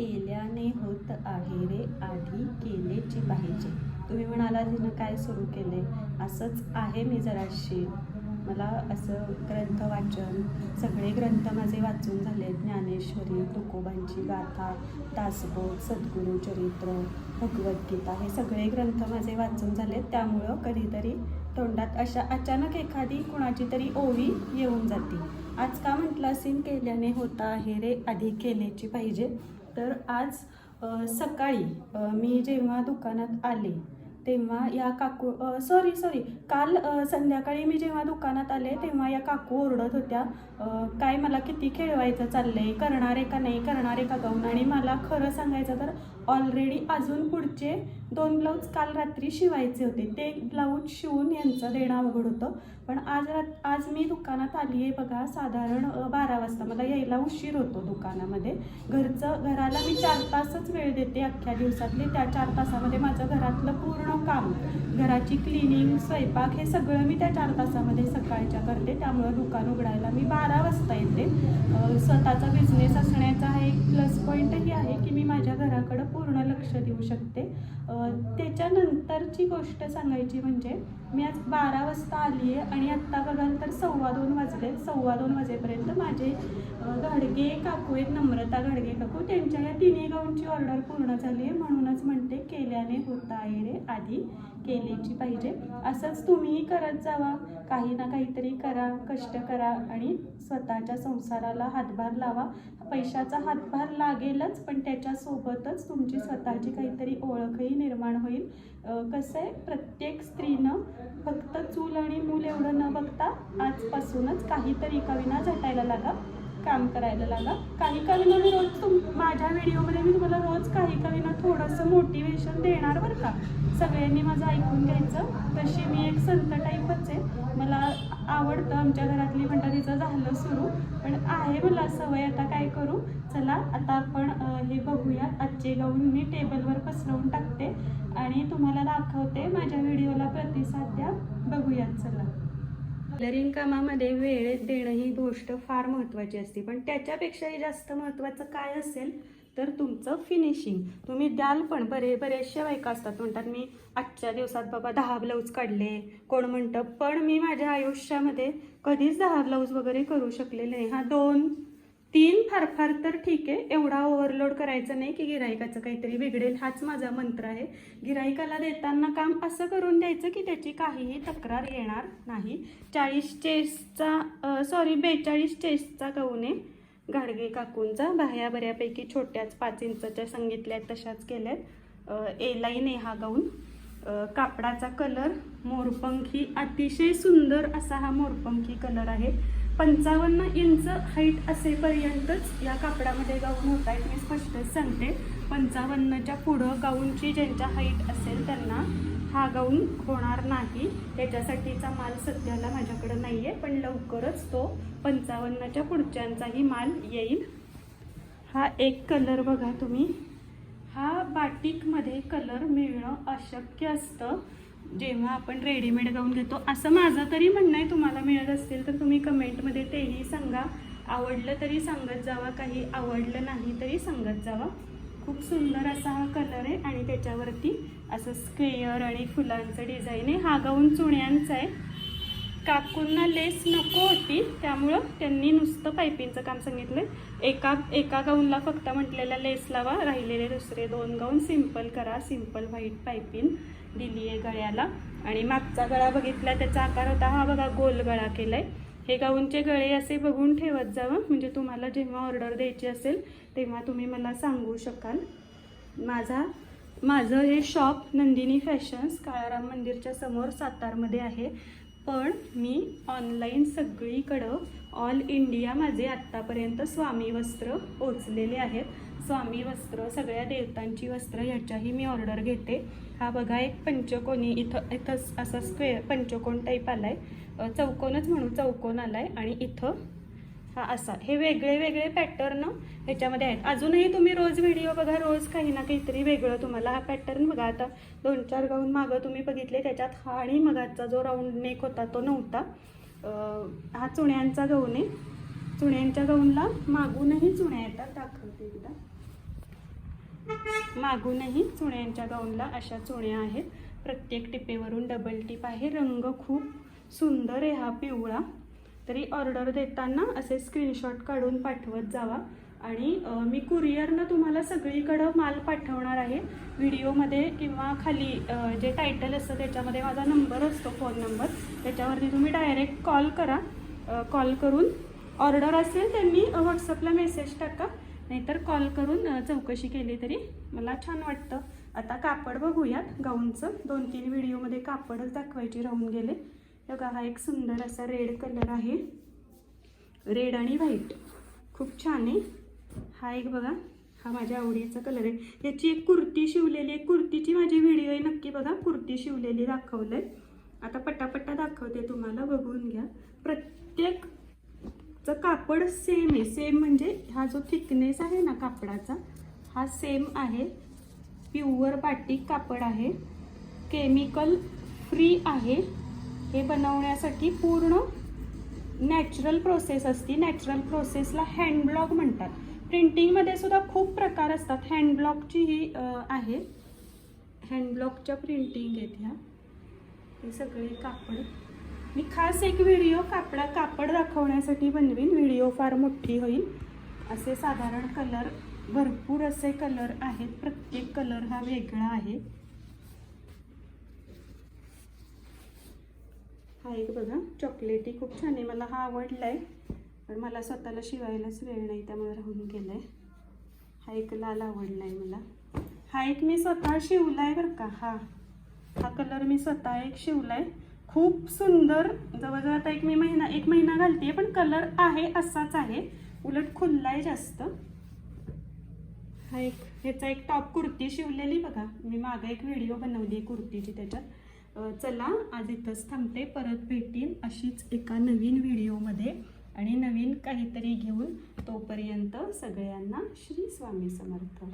केल्याने होत आहे रे आधी केलेची पाहिजे. तुम्ही म्हणाला हिनं काय सुरू केले? असंच आहे मी जराशी. मला असं ग्रंथ वाचन सगळे ग्रंथ माझे वाचून झाले ज्ञानेश्वरी तुकोबांची गाथा दासबोध सद्गुरू चरित्र भगवद्गीता हे सगळे ग्रंथ माझे वाचून झाले त्यामुळं कधीतरी तोंडात अशा अचानक एखादी कुणाची तरी ओवी येऊन जाते. आज का म्हटलं सीन केल्याने होता आहे रे आधी केल्याची पाहिजे. तर आज सकाळी मी जेव्हा दुकानात आले तेव्हा या काकू सॉरी सॉरी काल संध्याकाळी मी जेव्हा दुकानात आले तेव्हा या काकू ओरडत होत्या काय मला किती खेळवायचं चाललंय? करणार आहे का नाही? करणार आहे का गाऊन आणि मला खरं सांगायचं तर ऑलरेडी अजून पुढचे दोन ब्लाऊज काल रात्री शिवायचे होते. ते ब्लाऊज शिवून यांचं देणं अवघड होतं. पण आज रात आज मी दुकानात आली आहे बघा साधारण बारा वाजता. मला यायला उशीर होतो दुकानामध्ये. घरचं घराला मी चार तासच वेळ देते अख्ख्या दिवसातली. त्या चार तासामध्ये माझं घरातलं पूर्ण काम. घराची क्लिनिंग स्वयंपाक हे सगळं मी त्या चार तासामध्ये सकाळच्या करते. त्यामुळं दुकान उघडायला मी बारा वाजता येते. स्वतःचा बिझनेस असण्याचा हा एक प्लस पॉईंटही आहे की मी माझ्या घराकडं पूर्ण लक्ष देऊ शकते. त्याच्यानंतरची गोष्ट सांगायची म्हणजे मी आज बारा वाजता आली आहे आणि आत्ता बघाल तर सव्वा दोन वाजले. सव्वा दोन वाजेपर्यंत माझे अ, घाडगे काकू आहेत नम्रता घाडगे काकू त्यांच्या या तिन्ही गाऊनची ऑर्डर पूर्ण झाली आहे. म्हणूनच म्हणते केल्याने होता आहे रे आधी केलेची पाहिजे. असंच तुम्हीही करत जावा. काही ना काहीतरी करा कष्ट करा आणि स्वतःच्या संसाराला हातभार लावा. पैशाचा हातभार लागेलच पण त्याच्यासोबतच तुमची स्वतःची काहीतरी ओळखही निर्माण होईल. कसं आहे प्रत्येक स्त्रीनं फक्त चूल आणि मूल एवढं न बघता आजपासूनच काहीतरी कविना झटायला लागा काम करायला लागा. काही कविना मी रोज तुम माझ्या व्हिडिओमध्ये मी तुम्हाला रोज काही कविना थोडंसं मोटिवेशन देणार बरं का. सगळ्यांनी माझं ऐकून घ्यायचं. तशी मी एक संत टाईपच आहे. मला आवडतं. आमच्या घरातली भंडारीचं झालं सुरू. पण आहे मला सवय आता काय करू? चला आता आपण हे बघूया. आजचे गाऊन मी टेबलवर पसरवून टाकते आणि तुम्हाला दाखवते माझ्या व्हिडिओला प्रतिसाद द्या. बघूयात चला. कलरिंग कामामध्ये वेळ देणं ही गोष्ट फार महत्त्वाची असते. पण त्याच्यापेक्षाही जास्त महत्त्वाचं काय असेल? तर तुमचं फिनिशिंग तुम्ही द्याल पण बरे बरेचशा बायका असतात. म्हणतात मी आजच्या दिवसात बाबा दहा ब्लाऊज काढले. कोण म्हणतं पण मी माझ्या आयुष्यामध्ये कधीच दहा ब्लाऊज वगैरे करू शकलेले नाही. हा दोन तीन फार फार तर ठीक आहे. एवढा ओव्हरलोड करायचं नाही की गिरायकाचं काहीतरी बिघडेल. हाच माझा मंत्र आहे. गिरायकाला देताना काम असं करून द्यायचं की त्याची काहीही तक्रार येणार नाही. चाळीस चेसचा सॉरी बेचाळीस चेसचा गाऊन आहे गाडगे काकूंचा बाह्या बऱ्यापैकी छोट्याच पाच इंचच्या सांगितल्या आहेत तशाच केल्यात. ए लाईन आहे हा गाऊन. कापडाचा कलर मोरपंखी अतिशय सुंदर असा हा मोरपंखी कलर आहे. पंचावन्न इंच हाईट असेपर्यंतच या कापडामध्ये गाऊन होत आहेत. मी स्पष्टच सांगते. पंचावन्नच्या पुढं गाऊनची ज्यांच्या हाईट असेल त्यांना हा गाऊन होणार नाही. त्याच्यासाठीचा माल सध्याला माझ्याकडं नाही आहे पण लवकरच तो पंचावन्नच्या पुढच्यांचाही माल येईल. हा एक कलर बघा तुम्ही. हा बाटिकमध्ये कलर मिळणं अशक्य असतं. जेव्हा आपण रेडीमेड गाऊन घेतो असं माझं तरी म्हणणं आहे तुम्हाला मिळत असतील तर तुम्ही कमेंटमध्ये तेही सांगा. आवडलं तरी सांगत जावा काही आवडलं नाही तरी सांगत जावा. खूप सुंदर असा हा कलर आहे आणि त्याच्यावरती असं स्क्वेअर आणि फुलांचं डिझाईन आहे. हा गाऊन चुण्यांचा आहे. काकूंना लेस नको होती त्यामुळं त्यांनी नुसतं पायपिंगचं काम सांगितलं एका एका गाऊनला फक्त म्हटलेला लेस लावा राहिलेले दुसरे दोन गाऊन सिंपल करा सिंपल व्हाईट पायपिंग दिली आहे गळ्याला. आणि मागचा गळा बघितला त्याचा आकार होता हा बघा गोल गळा केला आहे हे गाऊनचे गळे असे बघून ठेवत जावं. म्हणजे तुम्हाला जेव्हा ऑर्डर द्यायची असेल तेव्हा तुम्ही मला सांगू शकाल. माझा माझं हे शॉप नंदिनी फॅशन्स काळाराम मंदिरच्या समोर सातारमध्ये आहे. पण मी ऑनलाईन सगळीकडं ऑल इंडिया माझे आत्तापर्यंत स्वामी वस्त्र पोचलेले आहेत. स्वामी वस्त्र सगळ्या देवतांची वस्त्र ह्याच्याही मी ऑर्डर घेते. हा बघा एक पंचकोनी इथं इथं असा स्क्वेअर पंचकोन टाईप आला आहे चौकोनच म्हणू चौकोन आला आहे आणि इथं हा असा. हे वेगळे वेगळे पॅटर्न ह्याच्यामध्ये आहेत. अजूनही तुम्ही रोज व्हिडिओ बघा रोज काही ना काहीतरी वेगळं तुम्हाला हा पॅटर्न बघा. आता दोन चार गाऊन मागं तुम्ही बघितले त्याच्यात हा आणि मगाचा जो राऊंड नेक होता तो नव्हता. हा चुण्यांचा गाऊन आहे. चुण्यांच्या गाऊनला मागूनही चुण्या येतात. दाखवते एकदा. मागूनही चुण्यांच्या गाऊनला अशा चुण्या आहेत. प्रत्येक टिपेवरून डबल टिप आहे. रंग खूप सुंदर आहे हा पिवळा. तरी ऑर्डर देताना असे स्क्रीनशॉट काढून पाठवत जावा. आणि मी कुरिअरनं तुम्हाला सगळीकडं माल पाठवणार आहे. व्हिडिओमध्ये किंवा खाली जे टायटल असतं त्याच्यामध्ये माझा नंबर असतो फोन नंबर त्याच्यावरती तुम्ही डायरेक्ट कॉल करा. कॉल करून ऑर्डर असेल त्यांनी व्हॉट्सअपला मेसेज टाका. नाहीतर कॉल करून चौकशी केली तरी मला छान वाटतं. आता कापड बघूयात. गाऊनचं. दोन तीन व्हिडिओमध्ये कापडच दाखवायचे राहून गेले. बघा हा एक सुंदर असा रेड कलर आहे. रेड आणि व्हाईट. खूप छान आहे. हा एक बघा हा माझ्या आवडीचा कलर आहे. याची एक कुर्ती शिवलेली आहे. कुर्तीची माझी व्हिडिओ आहे. नक्की बघा कुर्ती शिवलेली दाखवलं आहे आता पटापट्टा दाखवते तुम्हाला बघून घ्या. प्रत्येकचं कापड सेम आहे. सेम म्हणजे हा जो थिकनेस आहे ना कापडाचा हा सेम आहे. प्युअर बाटिक कापड आहे. केमिकल फ्री आहे. हे बनवण्यासाठी पूर्ण नॅचरल प्रोसेस असते. नॅचरल प्रोसेसला हँडब्लॉग म्हणतात. प्रिंटिंगमध्ये सुद्धा खूप प्रकार असतात. हँडब्लॉकची ही आहे. हँडब्लॉगच्या प्रिंटिंग आहेत ह्या. हे सगळे कापड. मी खास एक व्हिडिओ कापडा कापड दाखवण्यासाठी बनवीन. व्हिडिओ फार मोठी होईल. असे साधारण कलर भरपूर असे कलर आहेत. प्रत्येक कलर हा वेगळा आहे. हा एक बघा चॉकलेटी खूप छान आहे. मला हा आवडला आहे पण मला स्वतःला शिवायलाच वेळ नाही त्यामुळे राहून गेलं आहे हा एक लाल आवडला आहे मला. हा एक मी स्वतः शिवला आहे बरं का हा. हा कलर मी स्वतः एक शिवला आहे खूप सुंदर जवळजवळ आता एक मी महिना एक महिना घालते पण कलर आहे असाच आहे. उलट खुल्ला आहे जास्त. हा एक ह्याचा एक टॉप कुर्ती शिवलेली बघा. मी मागं एक व्हिडिओ बनवली आहे कुर्तीची त्याच्यात. चला आज इथंच थांबते. परत भेटीन अशीच एका नवीन व्हिडिओमध्ये. आणि नवीन काहीतरी घेऊन तोपर्यंत सगळ्यांना श्री स्वामी समर्थ.